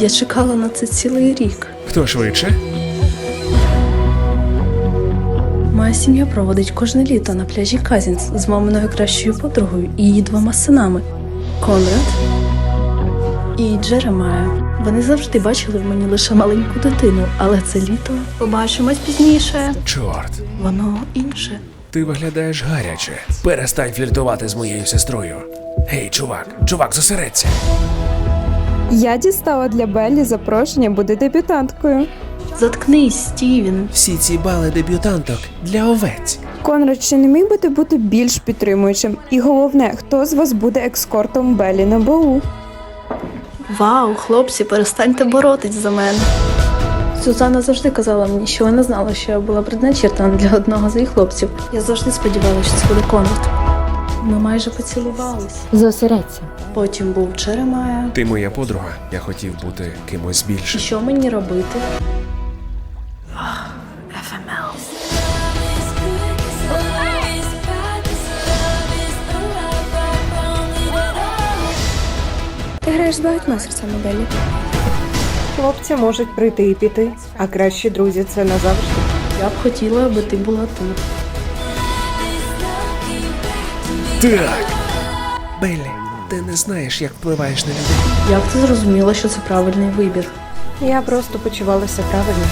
Я чекала на це цілий рік. Хто швидше? Моя сім'я проводить кожне літо на пляжі Казінс з маминою кращою подругою і її двома синами Конрад і Джеремая. Вони завжди бачили в мені лише маленьку дитину, але це літо побачимось пізніше. Чорт. Воно інше. Ти виглядаєш гаряче. Перестань фліртувати з моєю сестрою. Гей, чувак, чувак, зосередься. Я дістала для Беллі запрошення бути дебютанткою. Заткнись, Стівен. Всі ці бали дебютанток для овець. Конрад, чи не міг би ти бути більш підтримуючим? І головне, хто з вас буде екскортом Беллі на БУ? Вау, хлопці, перестаньте боротись за мене. Сюзанна завжди казала мені, що вона знала, що я була предначертана для одного з її хлопців. Я завжди сподівалася, що це буде Конрад. Ми майже поцілувались. Зосередься. Потім був Джеремая. Ти моя подруга. Я хотів бути кимось І більшим. що мені робити? Ти граєш з багатьма серцями Беллі. Хлопці можуть прийти і піти, а кращі друзі це назавжди. Я б хотіла, аби ти була тут. Так. Беллі, ти не знаєш, як впливаєш на людей. Як ти зрозуміла, що це правильний вибір? Я просто почувалася правильно.